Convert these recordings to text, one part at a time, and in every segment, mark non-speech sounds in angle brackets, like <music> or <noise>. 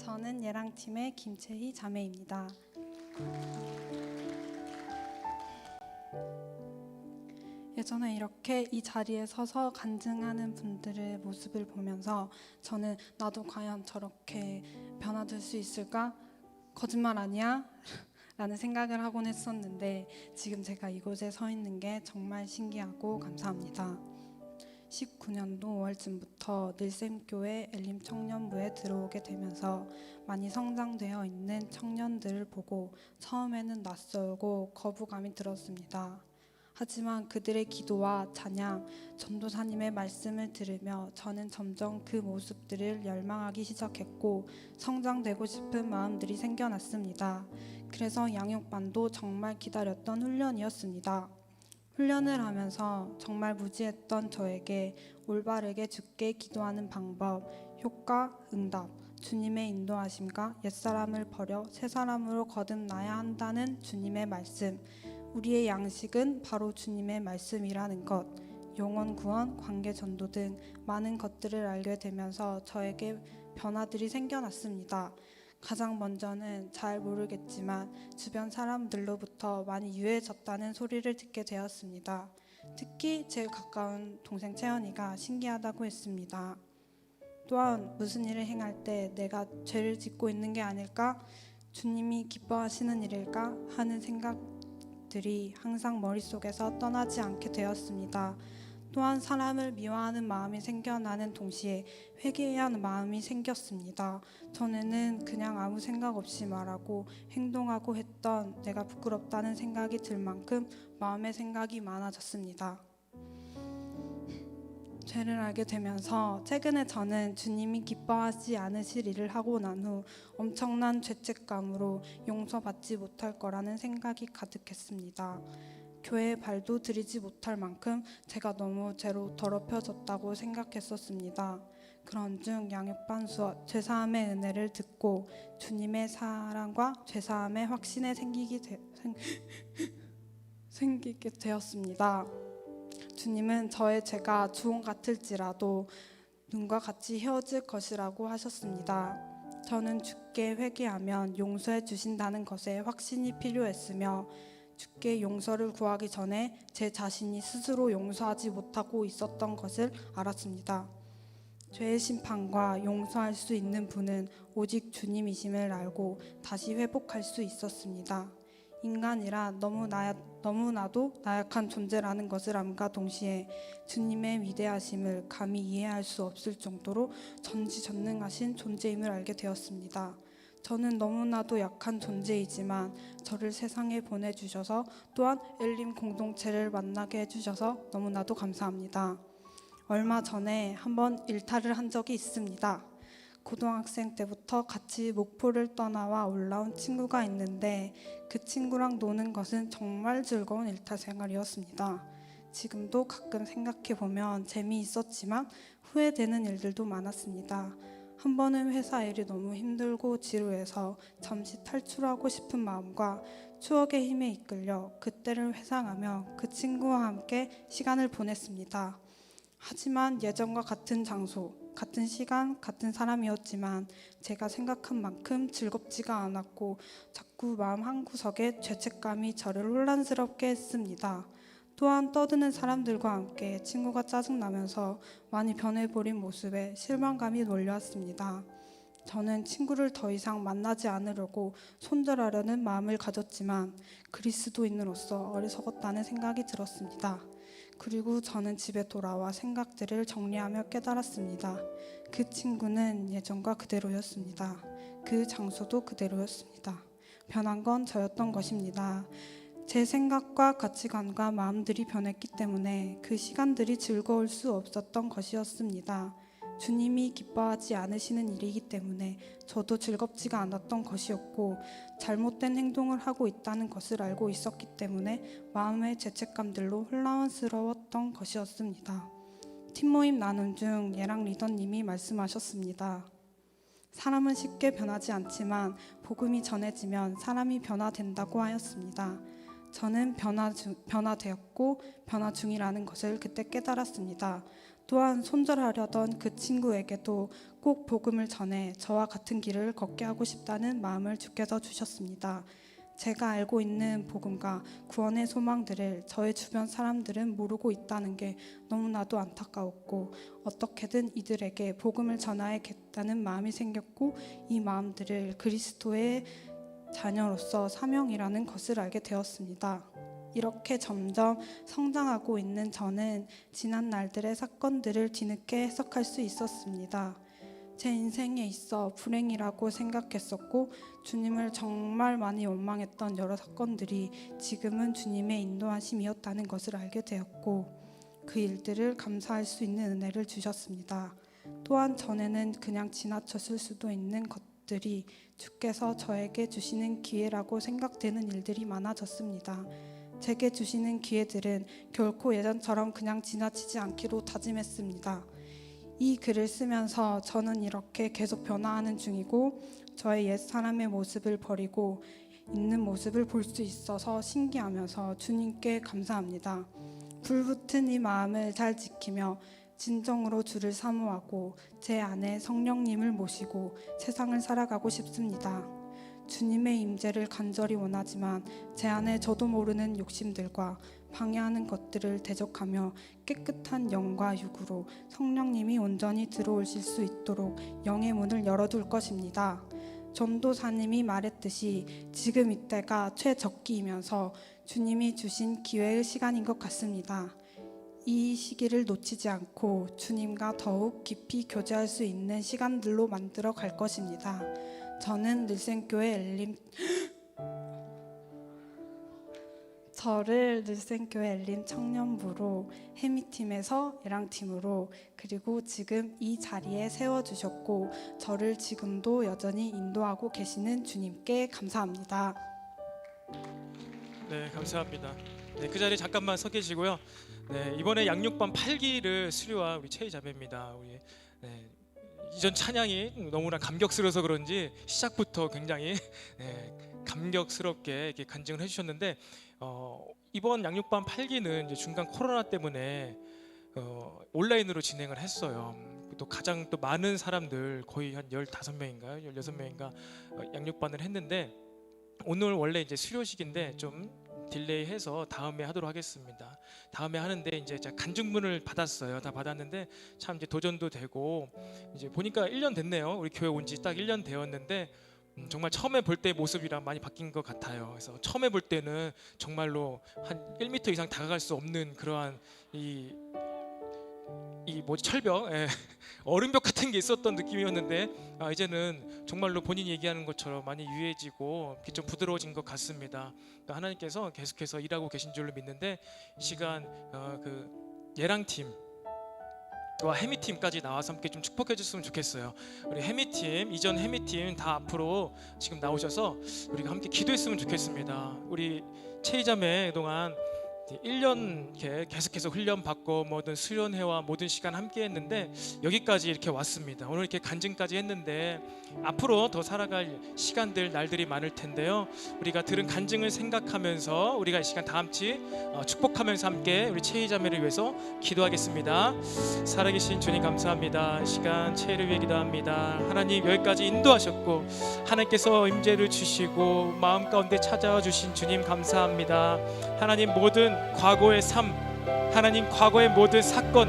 저는 예랑팀의 김채희 자매입니다. 예전에 이렇게 이 자리에 서서 간증하는 분들의 모습을 보면서 저는 나도 과연 저렇게 변화될 수 있을까? 거짓말 아니야? <laughs> 라는 생각을 하곤 했었는데 지금 제가 이곳에 서 있는 게 정말 신기하고 감사합니다. 19년도 5월쯤부터 늘샘교회 엘림 청년부에 들어오게 되면서 많이 성장되어 있는 청년들을 보고 처음에는 낯설고 거부감이 들었습니다. 하지만 그들의 기도와 찬양, 전도사님의 말씀을 들으며 저는 점점 그 모습들을 열망하기 시작했고 성장되고 싶은 마음들이 생겨났습니다. 그래서 양육반도 정말 기다렸던 훈련이었습니다. 훈련을 하면서 정말 무지했던 저에게 올바르게 죽게 기도하는 방법, 효과, 응답, 주님의 인도하심과 옛사람을 버려 새사람으로 거듭나야 한다는 주님의 말씀, 우리의 양식은 바로 주님의 말씀이라는 것, 영원 구원, 관계 전도 등 많은 것들을 알게 되면서 저에게 변화들이 생겨났습니다. 가장 먼저는 잘 모르겠지만 주변 사람들로부터 많이 유해졌다는 소리를 듣게 되었습니다. 특히 제일 가까운 동생 채연이가 신기하다고 했습니다. 또한 무슨 일을 행할 때 내가 죄를 짓고 있는 게 아닐까? 주님이 기뻐하시는 일일까? 하는 생각들이 항상 머릿속에서 떠나지 않게 되었습니다. 또한 사람을 미워하는 마음이 생겨나는 동시에 회개해야 하는 마음이 생겼습니다. 전에는 그냥 아무 생각 없이 말하고 행동하고 했던 내가 부끄럽다는 생각이 들 만큼 마음의 생각이 많아졌습니다. 죄를 알게 되면서 최근에 저는 주님이 기뻐하지 않으실 일을 하고 난 후 엄청난 죄책감으로 용서받지 못할 거라는 생각이 가득했습니다. 교회에 발도 들이지 못할 만큼 제가 너무 죄로 더럽혀졌다고 생각했었습니다. 그런 중 양육반 수업 죄사함의 은혜를 듣고 주님의 사랑과 죄사함의 확신에 생기게, 되, 생, <laughs> 생기게 되었습니다. 주님은 저의 죄가 주홍 같을지라도 눈과 같이 헤어질 것이라고 하셨습니다. 저는 주께 회개하면 용서해 주신다는 것에 확신이 필요했으며 주께 용서를 구하기 전에 제 자신이 스스로 용서하지 못하고 있었던 것을 알았습니다. 죄의 심판과 용서할 수 있는 분은 오직 주님이심을 알고 다시 회복할 수 있었습니다. 인간이라 너무 나, 너무나도 나약한 존재라는 것을 암과 동시에 주님의 위대하심을 감히 이해할 수 없을 정도로 전지전능하신 존재임을 알게 되었습니다. 저는 너무나도 약한 존재이지만 저를 세상에 보내주셔서 또한 엘림 공동체를 만나게 해주셔서 너무나도 감사합니다. 얼마 전에 한번 일탈을 한 적이 있습니다. 고등학생 때부터 같이 목포를 떠나와 올라온 친구가 있는데 그 친구랑 노는 것은 정말 즐거운 일탈 생활이었습니다. 지금도 가끔 생각해 보면 재미있었지만 후회되는 일들도 많았습니다. 한 번은 회사 일이 너무 힘들고 지루해서 잠시 탈출하고 싶은 마음과 추억의 힘에 이끌려 그때를 회상하며 그 친구와 함께 시간을 보냈습니다. 하지만 예전과 같은 장소, 같은 시간, 같은 사람이었지만 제가 생각한 만큼 즐겁지가 않았고 자꾸 마음 한구석에 죄책감이 저를 혼란스럽게 했습니다. 또한 떠드는 사람들과 함께 친구가 짜증나면서 많이 변해버린 모습에 실망감이 몰려왔습니다. 저는 친구를 더 이상 만나지 않으려고 손절하려는 마음을 가졌지만 그리스도인으로서 어리석었다는 생각이 들었습니다. 그리고 저는 집에 돌아와 생각들을 정리하며 깨달았습니다. 그 친구는 예전과 그대로였습니다. 그 장소도 그대로였습니다. 변한 건 저였던 것입니다. 제 생각과 가치관과 마음들이 변했기 때문에 그 시간들이 즐거울 수 없었던 것이었습니다. 주님이 기뻐하지 않으시는 일이기 때문에 저도 즐겁지가 않았던 것이었고 잘못된 행동을 하고 있다는 것을 알고 있었기 때문에 마음의 죄책감들로 혼란스러웠던 것이었습니다. 팀 모임 나눔 중 예랑 리더님이 말씀하셨습니다. 사람은 쉽게 변하지 않지만 복음이 전해지면 사람이 변화된다고 하였습니다. 저는 변화 중, 변화되었고 변화 중이라는 것을 그때 깨달았습니다. 또한 손절하려던 그 친구에게도 꼭 복음을 전해 저와 같은 길을 걷게 하고 싶다는 마음을 주께서 주셨습니다. 제가 알고 있는 복음과 구원의 소망들을 저의 주변 사람들은 모르고 있다는 게 너무나도 안타까웠고 어떻게든 이들에게 복음을 전하야겠다는 마음이 생겼고 이 마음들을 그리스도의 자녀로서 사명이라는 것을 알게 되었습니다. 이렇게 점점 성장하고 있는 저는 지난 날들의 사건들을 뒤늦게 해석할 수 있었습니다. 제 인생에 있어 불행이라고 생각했었고 주님을 정말 많이 원망했던 여러 사건들이 지금은 주님의 인도하심이었다는 것을 알게 되었고 그 일들을 감사할 수 있는 은혜를 주셨습니다. 또한 전에는 그냥 지나쳤을 수도 있는 것 들이 주께서 저에게 주시는 기회라고 생각되는 일들이 많아졌습니다. 제게 주시는 기회들은 결코 예전처럼 그냥 지나치지 않기로 다짐했습니다. 이 글을 쓰면서 저는 이렇게 계속 변화하는 중이고 저의 옛 사람의 모습을 버리고 있는 모습을 볼 수 있어서 신기하면서 주님께 감사합니다. 불붙은 이 마음을 잘 지키며 진정으로 주를 사모하고 제 안에 성령님을 모시고 세상을 살아가고 싶습니다. 주님의 임재를 간절히 원하지만 제 안에 저도 모르는 욕심들과 방해하는 것들을 대적하며 깨끗한 영과 육으로 성령님이 온전히 들어오실 수 있도록 영의 문을 열어둘 것입니다. 전도사님이 말했듯이 지금 이때가 최적기이면서 주님이 주신 기회의 시간인 것 같습니다. 이 시기를 놓치지 않고 주님과 더욱 깊이 교제할 수 있는 시간들로 만들어 갈 것입니다. 저는 늘생교회 엘림 <gasps> 저를 늘생교회 엘림 청년부로 해미팀에서 예랑팀으로 그리고 지금 이 자리에 세워주셨고 저를 지금도 여전히 인도하고 계시는 주님께 감사합니다. 네, 감사합니다. 네, 그 자리에 잠깐만 서 계시고요. 네, 이번에 양육반 8기를 수료한 우리 최희 자매입니다. 우리 네, 이전 찬양이 너무나 감격스러워서 그런지 시작부터 굉장히 네, 감격스럽게 이렇게 간증을 해주셨는데 어, 이번 양육반 8기는 이제 중간 코로나 때문에 어, 온라인으로 진행을 했어요. 또 가장 또 많은 사람들 거의 한 15명인가요? 16명인가 어, 양육반을 했는데 오늘 원래 이제 수료식인데 좀 딜레이 해서 다음에 하도록 하겠습니다. 다음에 하는데 이제 간증문을 받았어요. 다 받았는데 참 이제 도전도 되고 이제 보니까 1년 됐네요. 우리 교회 온 지 딱 1년 되었는데 음, 정말 처음에 볼 때 모습이랑 많이 바뀐 것 같아요. 그래서 처음에 볼 때는 정말로 한 1m 이상 다가갈 수 없는 그러한 이, 이 뭐지 철벽, 예. <laughs> 얼음벽 같은 게 있었던 느낌이었는데 아, 이제는 정말로 본인이 얘기하는 것처럼 많이 유해지고 좀 부드러워진 것 같습니다. 또 하나님께서 계속해서 일하고 계신 줄로 믿는데 이 시간 어, 그 예랑 팀. 와 해미 팀까지 나와서 함께 좀 축복해 줬으면 좋겠어요. 우리 해미 팀 이전 해미 팀 다 앞으로 지금 나오셔서 우리가 함께 기도했으면 좋겠습니다. 우리 체이자매 동안 1년 이렇게 계속해서 훈련 받고 모든 수련회와 모든 시간 함께 했는데 여기까지 이렇게 왔습니다. 오늘 이렇게 간증까지 했는데 앞으로 더 살아갈 시간들 날들이 많을 텐데요. 우리가 들은 간증을 생각하면서 우리가 이 시간 다 같이 어, 축복하면서 함께 우리 체이 자매를 위해서 기도하겠습니다. 살아계신 주님 감사합니다. 이 시간 체를 위해 기도합니다. 하나님 여기까지 인도하셨고 하나님께서 임재를 주시고 마음 가운데 찾아와 주신 주님 감사합니다. 하나님 모든 과거의 삶, 하나님 과거의 모든 사건,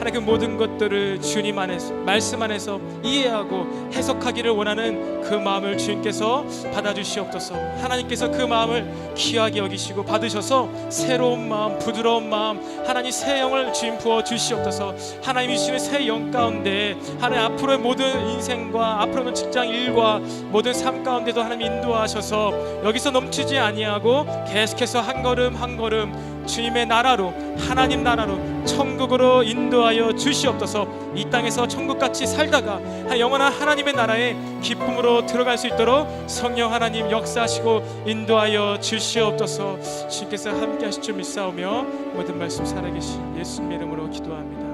하나님 그 모든 것들을 주님 안에서 말씀 안에서 이해하고 해석하기를 원하는 그 마음을 주님께서 받아주시옵소서. 하나님께서 그 마음을 귀하게 여기시고 받으셔서 새로운 마음, 부드러운 마음, 하나님 새 영을 주님 부어 주시옵소서. 하나님이 주시는 새 영 가운데 하나님 앞으로의 모든 인생과 앞으로는 직장 일과 모든 삶 가운데도 하나님 인도하셔서 여기서 넘치지 아니하고 계속해서 한 걸음 한 걸음 주님의 나라로 하나님 나라로 천국으로 인도하여 주시옵소서. 이 땅에서 천국같이 살다가 한 영원한 하나님의 나라에 기쁨으로 들어갈 수 있도록 성령 하나님 역사하시고 인도하여 주시옵소서. 주님께서 함께 하실 줄 믿사오며 모든 말씀 살아계신 예수님 이름으로 기도합니다